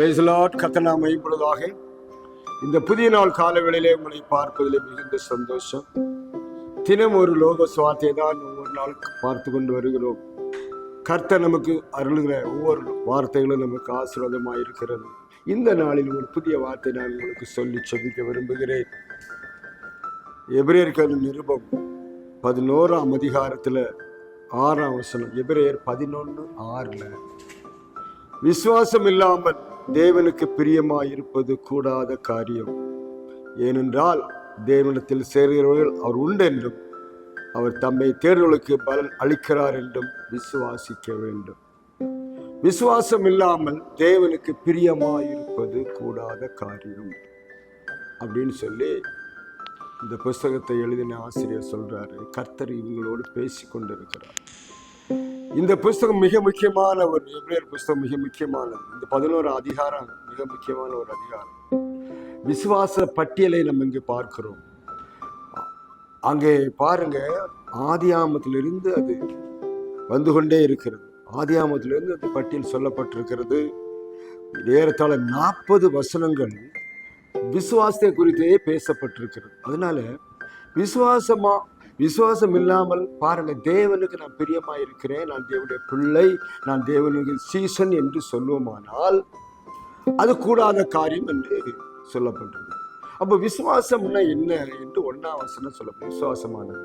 பிரைஸ்லாட் கத்தனாமை இப்பொழுதாக இந்த புதிய நாள் காலவெளியிலே உங்களை பார்ப்பதில் மிகுந்த சந்தோஷம். தினம் ஒரு லோக சுவார்த்தை தான் ஒவ்வொரு நாள் பார்த்து கொண்டு வருகிறோம். கர்த்தர் நமக்கு அருளுகிற ஒவ்வொரு வார்த்தைகளும் நமக்கு ஆசீர்வாதமாக இருக்கிறது. இந்த நாளில் ஒரு புதிய வார்த்தை நான் உங்களுக்கு சொல்லி சொல்லிக்க விரும்புகிறேன். எபிரேயர்கள் நிருபம் பதினோராம் அதிகாரத்தில் ஆறாம் வசனம். எபிரேயர் பதினொன்று ஆறில் விசுவாசம் இல்லாமல் தேவனுக்கு பிரியமாயிருப்பது கூடாத காரியம். ஏனென்றால் தேவனத்தில் சேர்கிறவர்கள் அவர் உண்டென்றும் அவர் தம்மை தேர்தலுக்கு பலன் அளிக்கிறார் என்றும் விசுவாசிக்க வேண்டும். விசுவாசம் இல்லாமல் தேவனுக்கு பிரியமாயிருப்பது கூடாத காரியம். அப்படின்னு சொல்லி இந்த புஸ்தகத்தை எழுதின ஆசிரியர் சொல்றாரு. கர்த்தர் இவங்களோடு பேசி கொண்டிருக்கிறார் இந்த புஸ்தகம் மிக முக்கியமான ஒரு எப்ரேயர் புஸ்தகம் மிக முக்கியமானது. இந்த பதினோரு அதிகாரம் மிக முக்கியமான ஒரு அதிகாரம். விசுவாச பட்டியலை நம்ம இங்கே பார்க்கிறோம். அங்கே பாருங்க ஆதியாமத்திலிருந்து அது வந்து கொண்டே இருக்கிறது. ஆதியாமத்திலிருந்து அந்த பட்டியல் சொல்லப்பட்டிருக்கிறது. ஏறத்தாழ நாற்பது வசனங்கள் விசுவாசத்தை குறித்தே பேசப்பட்டிருக்கிறது. அதனால விசுவாசமா விசுவாசம் இல்லாமல் பாருங்க தேவனுக்கு நான் பிரியமா இருக்கிறேன் நான் தேவனுடைய பிள்ளை நான் தேவனுக்கு சீசன் என்று சொல்லுவோமானால் அது கூடாத காரியம் என்று சொல்லப்பட்டது. அப்போ விசுவாசம்னா என்ன என்று ஒன்னாம் வசனம் சொல்லப்படும். விசுவாசமானது.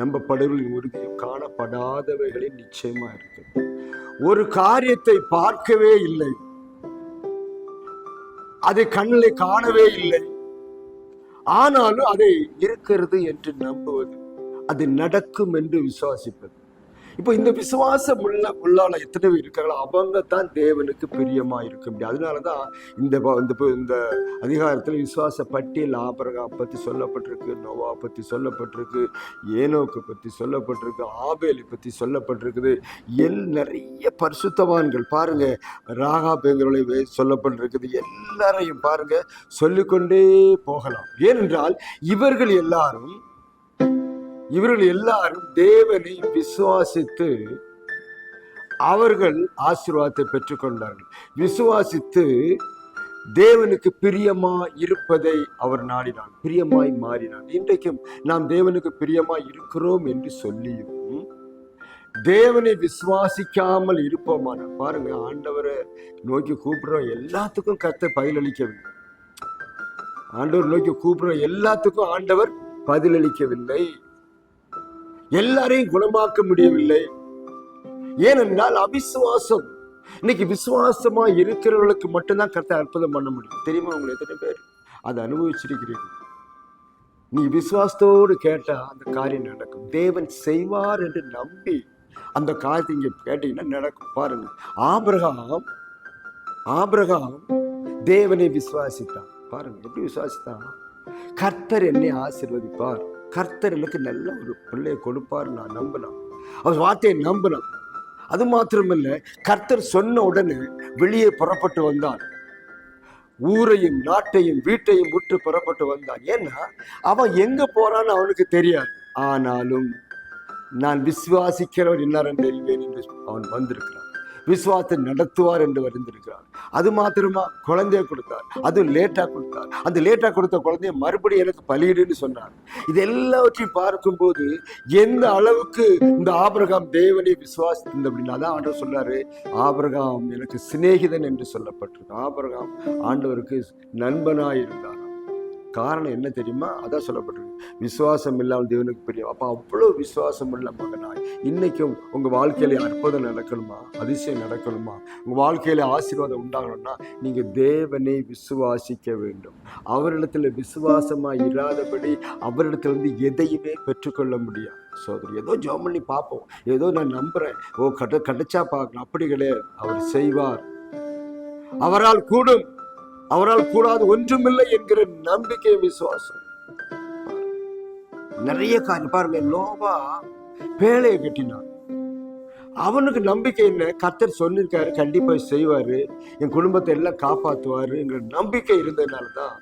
நம்பப்படுவதில் உறுதியும் காணப்படாதவைகளே நிச்சயமா இருக்கு ஒரு காரியத்தை பார்க்கவே இல்லை. அதை கண்ணில் காணவே இல்லை. ஆனாலும் அதை இருக்கிறது என்று நம்புவது அது நடக்கும் என்று விசுவாசிப்பது. இப்போ இந்த விசுவாசம் உள்ள உள்ளால எத்தனை பேர் இருக்காங்களோ அவங்க தான் தேவனுக்கு பிரியமா இருக்க முடியும். அதனாலதான் இந்த இந்த இந்த அதிகாரத்தில் விசுவாச பட்டியல் ஆபரகா பற்றி சொல்லப்பட்டிருக்கு நோவா பற்றி சொல்லப்பட்டிருக்கு ஏனோக்கு பற்றி சொல்லப்பட்டிருக்கு ஆபேலி பற்றி சொல்லப்பட்டிருக்குது. எல் நிறைய பரிசுத்தவான்கள் பாருங்க ராகா பேங்கரோலை சொல்லப்பட்டிருக்குது. எல்லாரையும் பாருங்க சொல்லிக்கொண்டே போகலாம். ஏனென்றால் இவர்கள் எல்லாரும் இவர்கள் எல்லாரும் தேவனை விசுவாசித்து அவர்கள் ஆசீர்வாதத்தை பெற்றுக்கொண்டார்கள். விசுவாசித்து தேவனுக்கு பிரியமா இருப்பதை அவர் நாடினார். பிரியமாய் மாறினார். இன்றைக்கும் நாம் தேவனுக்கு பிரியமாய் இருக்கிறோம் என்று சொல்லியும் தேவனை விசுவாசிக்காமல் இருப்போமான. பாருங்க ஆண்டவரை நோக்கி கூப்பிடுறோம் எல்லாத்துக்கும் கத்தை பதிலளிக்கவில்லை. ஆண்டவர் நோக்கி கூப்பிடுறோம் எல்லாத்துக்கும் ஆண்டவர் பதிலளிக்கவில்லை. எல்லாரையும் குணமாக்க முடியவில்லை. ஏனென்றால் அவிசுவாசம். இன்னைக்கு விசுவாசமா இருக்கிறவர்களுக்கு மட்டும்தான் கருத்தை அற்புதம் பண்ண முடியும். தெரியுமா உங்களை எத்தனை பேர்? அதை அனுபவிச்சிருக்கிறீர்கள். நீ விசுவாசத்தோடு கேட்டா அந்த காரியம் நடக்கும். தேவன் செய்வார் என்று நம்பி அந்த காரியத்தை இங்க கேட்டீங்கன்னா நடக்கும். பாருங்க. ஆபிரகாம் ஆபிரகாம் தேவனை விசுவாசித்தான். பாருங்க. எப்படி விசுவாசித்தான்? கர்த்தர் என்னை ஆசிர்வதிப்பார். கர்த்தர் எனக்கு நல்ல ஒரு பிள்ளையை கொடுப்பார் நான் நம்பினான் அவர் வார்த்தையை நம்பினான் அது மாத்திரமில்லை கர்த்தர் சொன்ன உடனே வெளியே புறப்பட்டு வந்தான் ஊரையும் நாட்டையும் வீட்டையும் விட்டு புறப்பட்டு வந்தான் ஏன்னா அவன் எங்க போறான்னு அவனுக்கு தெரியாது. ஆனாலும் நான் விசுவாசிக்கிறவர் இன்னார் என்று அவன் வந்திருக்கிறான். விசுவாசத்தை நடத்துவார் என்று வந்திருக்கிறார் அது மாத்திரமா குழந்தைய கொடுத்தார். அதுவும் லேட்டா கொடுத்தார். அந்த லேட்டா கொடுத்த குழந்தைய மறுபடியும் எனக்கு பலியிடுன்னு சொன்னார். இது எல்லாவற்றையும் பார்க்கும்போது எந்த அளவுக்கு இந்த ஆபிரகாம் தேவனை விசுவாசித்திருந்த அப்படின்னா தான் ஆண்டவர் சொன்னார் ஆபிரகாம் எனக்கு சிநேகிதன் என்று சொல்லப்பட்டிருக்கு. ஆபிரகாம் ஆண்டவருக்கு நண்பனாயிருந்தார். காரணம் என்ன தெரியுமா? அதான் சொல்லப்பட்டிருக்கு. விசுவாசம் இல்லாமல் தேவனுக்கு பிரியம் அப்போ அவ்வளோ விசுவாசம் உள்ள மகனாய் இன்றைக்கும் உங்கள் வாழ்க்கையில் அற்புதம் நடக்கணுமா? அதிசயம் நடக்கணுமா? உங்கள் வாழ்க்கையில் ஆசீர்வாதம் உண்டாகணும்னா நீங்கள் தேவனை விசுவாசிக்க வேண்டும். அவரிடத்தில் விசுவாசமாக இராதபடி அவரிடத்துலேருந்து எதையுமே பெற்றுக்கொள்ள முடியாது. சோதரி ஏதோ ஜோம் பண்ணி பார்ப்போம். ஏதோ நான் நம்புகிறேன் ஓ கட கிடைச்சா பார்க்கணும் அப்படி கிடையாது. அவர் செய்வார். அவரால் கூடும். அவரால் கூடாது ஒன்றுமில்லை என்கிற நம்பிக்கை விசுவாசம். நிறைய காரியம் பாருங்க லோபா பேழையை கட்டினான். அவனுக்கு நம்பிக்கை என்ன? கத்தர் சொல்லியிருக்காரு கண்டிப்பா செய்வாரு. என் குடும்பத்தை எல்லாம் காப்பாற்றுவாருங்கிற நம்பிக்கை இருந்ததுனால தான்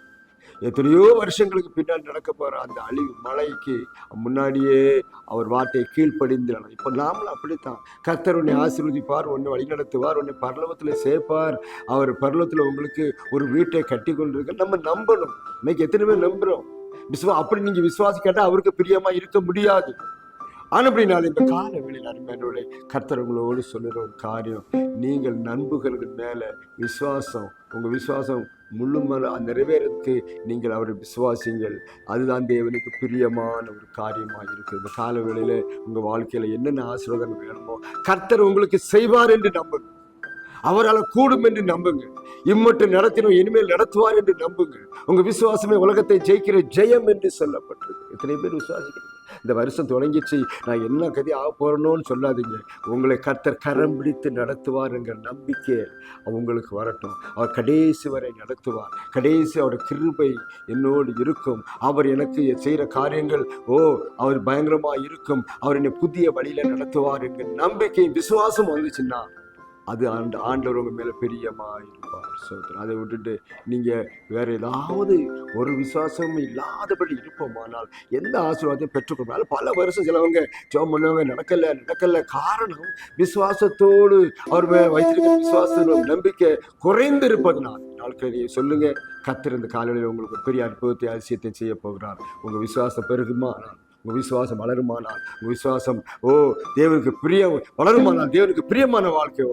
எத்தனையோ வருஷங்களுக்கு பின்னாடி நடக்க போகிற அந்த அழிவு மழைக்கு முன்னாடியே அவர் வார்த்தையை கீழ்ப்படிந்து இப்போ நாமளும் அப்படித்தான். கர்த்தர் உன்னை ஆசீர்வதிப்பார் உன்னை வழிநடத்துவார் உன்னை பரலோகத்துல சேர்ப்பார். அவர் பரலோகத்துல உங்களுக்கு ஒரு வீட்டை கட்டி கொண்டிருக்க நம்ம நம்பணும். இன்னைக்கு எத்தனை பேர் நம்புகிறோம் விசுவா அப்படி நீங்கள் நீங்க கேட்டால் அவருக்கு பிரியமாக இருக்க முடியாது. ஆனப்படினால இந்த கால வேளையில் அருமையானவர்களே கர்த்தரவங்களோடு சொல்லுகிற சொல்லுற ஒரு காரியம் நீங்கள் நண்புகளுக்கு மேலே விசுவாசம் உங்கள் விசுவாசம் முழுமல நிறைவேறதுக்கு நீங்கள் அவரை விசுவாசிங்கள் அதுதான் தேவனுக்கு பிரியமான ஒரு காரியமாக இருக்குது. இந்த கால வேளையில் உங்கள் வாழ்க்கையில் என்னென்ன ஆசீர்வாதம் வேணுமோ கர்த்தர் உங்களுக்கு செய்வார் என்று நம்புங்க அவரால் கூடும் என்று நம்புங்க இம்மட்டும் நடத்தினோம் இனிமேல் நடத்துவார் என்று நம்புங்க உங்கள் விசுவாசமே உலகத்தை ஜெயிக்கிற ஜெயம் என்று சொல்லப்பட்டிருக்கு. எத்தனை பேர் விசுவாசிக்கிறேன் இந்த வருஷம் தொடங்கிச்சு. நான் என்ன கதி ஆக போகிறேன்னு சொல்லாதீங்க. உங்களை கர்த்தர் கரம் பிடித்து நடத்துவாருங்கிற நம்பிக்கை அவங்களுக்கு வரட்டும். அவர் கடைசி வரை நடத்துவார். கடைசி அவர் கிருபை என்னோடு இருக்கும். அவர் எனக்கு செய்கிற காரியங்கள் ஓ அவர் பயங்கரமாக இருக்கும். அவர் என்னை புதிய வழியில் நடத்துவார் என்கிற நம்பிக்கை விசுவாசம் வந்துச்சுன்னா அது ஆண்டு ஆண்டவர் உங்கள் மேலே பிரியமா இருப்பார் சோதரன் அதை விட்டுட்டு நீங்கள் வேறு ஏதாவது ஒரு விசுவாசமும் இல்லாதபடி இருப்போமானால் எந்த ஆசீர்வாதத்தையும் பெற்றுக்கொண்டாலும் பல வருஷம் சிலவங்க ஜோம் பண்ணுவாங்க நடக்கலை நடக்கலை. காரணம் விசுவாசத்தோடு அவர் மேல வைத்திருக்கிற விசுவாச நம்பிக்கை குறைந்து இருப்பதனால் நாட்களில் சொல்லுங்கள் கத்திருந்த இந்த காலையில் உங்களுக்கு பெரிய அற்புதத்தை அதிசயத்தை செய்ய போகிறார். உங்கள் விசுவாசம் பெருகுமானால் உங்கள் விசுவாசம் வளருமானால் உங்கள் விசுவாசம் ஓ தேவனுக்கு பிரிய வளருமானால் தேவனுக்கு பிரியமான வாழ்க்கை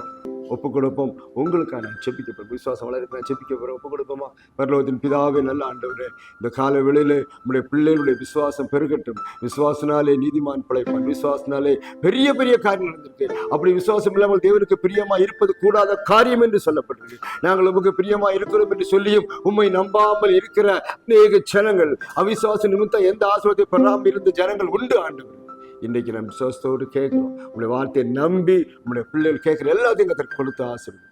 ஒப்பு கொடுப்போம் உங்களுக்காக நான் செபிக்க விசுவாசம் வளர்ப்பேன் செபிக்க போறேன் ஒப்பு கொடுப்போமா பரலோகத்தின் பிதாவே நல்ல ஆண்டவரே இந்த கால வேளையில் நம்முடைய பிள்ளைகளுடைய விசுவாசம் பெருகட்டும். விசுவாசனாலே நீதிமான் பிழைப்பான். விசுவாசனாலே பெரிய பெரிய காரியம் நடந்திருக்கு. அப்படி விசுவாசம் இல்லாமல் தேவனுக்கு பிரியமா இருப்பது கூடாத காரியம் என்று சொல்லப்பட்டிருக்கு. நாங்கள் உமக்கு பிரியமா இருக்கிறோம் என்று சொல்லியும் உண்மை நம்பாமல் இருக்கிற அநேக ஜனங்கள் அவிசுவாச நிமித்தம் எந்த ஆசிரியத்தை பெறாமல் இருந்த ஜனங்கள் உண்டு ஆண்டவர். இன்றைக்கு நம்ம விசுவாசத்தோடு கேட்குறோம். உங்களுடைய வார்த்தையை நம்பி உங்களுடைய பிள்ளைகள் கேட்குற எல்லாத்தையும் கத்தர் கொடுத்து ஆசீர்வதி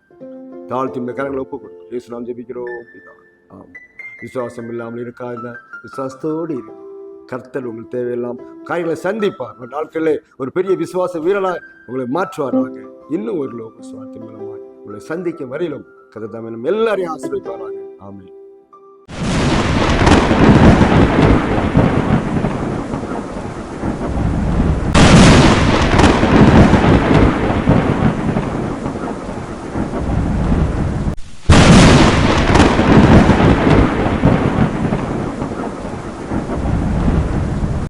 தாழ்த்தி இந்த கரங்களை ஒப்பு கொடுக்கும் இயேசு நாம் ஜெபிக்கிறோம் அப்படிதான் ஆமாம் விசுவாசம் இல்லாமல் இருக்காத விசுவாசத்தோடு இரு. கர்த்தர் உங்களுக்கு தேவையெல்லாம் காரியங்களை சந்திப்பார். ஒரு நாட்களில் ஒரு பெரிய விசுவாச வீரனாக உங்களை மாற்றுவாராக. இன்னும் ஒரு லோக சுவார்த்தை மூலமாக உங்களை சந்திக்க வரையிலும் கதை தமிழ் எல்லாரையும் ஆசிரியப்பாராக ஆமாம்